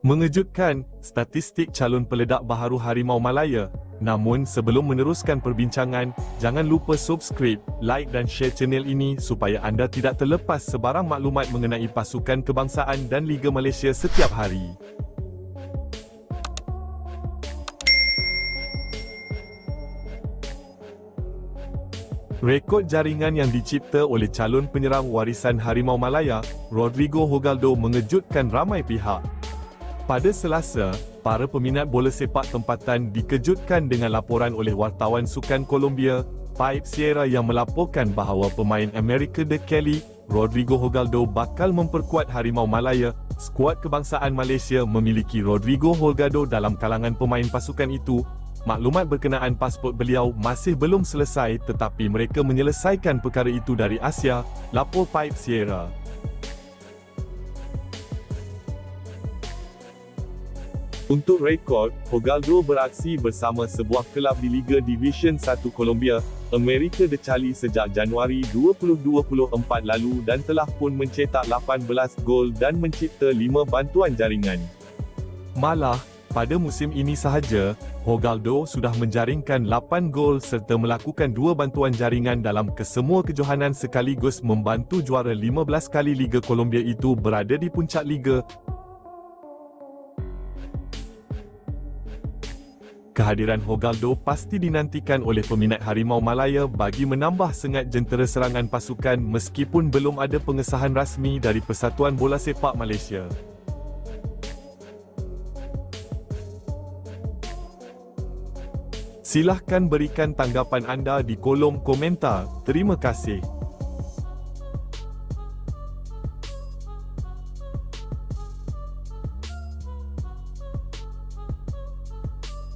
Mengejutkan, statistik calon peledak baharu Harimau Malaya. Namun sebelum meneruskan perbincangan, jangan lupa subscribe, like dan share channel ini supaya anda tidak terlepas sebarang maklumat mengenai pasukan kebangsaan dan Liga Malaysia setiap hari. Rekod jaringan yang dicipta oleh calon penyerang warisan Harimau Malaya, Rodrigo Hogaldo mengejutkan ramai pihak. Pada Selasa, para peminat bola sepak tempatan dikejutkan dengan laporan oleh wartawan sukan Colombia, Pipe Sierra yang melaporkan bahawa pemain Amerika De Kelly, Rodrigo Hogaldo bakal memperkuat Harimau Malaya. Skuad kebangsaan Malaysia memiliki Rodrigo Hogaldo dalam kalangan pemain pasukan itu. Maklumat berkenaan pasport beliau masih belum selesai tetapi mereka menyelesaikan perkara itu dari Asia, lapor Pipe Sierra. Untuk rekod, Hogaldo beraksi bersama sebuah kelab di Liga Division 1 Colombia, Amerika de Cali sejak Januari 2024 lalu dan telah pun mencetak 18 gol dan mencipta 5 bantuan jaringan. Malah, pada musim ini sahaja, Hogaldo sudah menjaringkan 8 gol serta melakukan 2 bantuan jaringan dalam kesemua kejohanan sekaligus membantu juara 15 kali Liga Colombia itu berada di puncak Liga, Kehadiran Hogaldo pasti dinantikan oleh peminat Harimau Malaya bagi menambah sengat jentera serangan pasukan meskipun belum ada pengesahan rasmi dari Persatuan Bola Sepak Malaysia. Silahkan berikan tanggapan anda di kolom komentar. Terima kasih.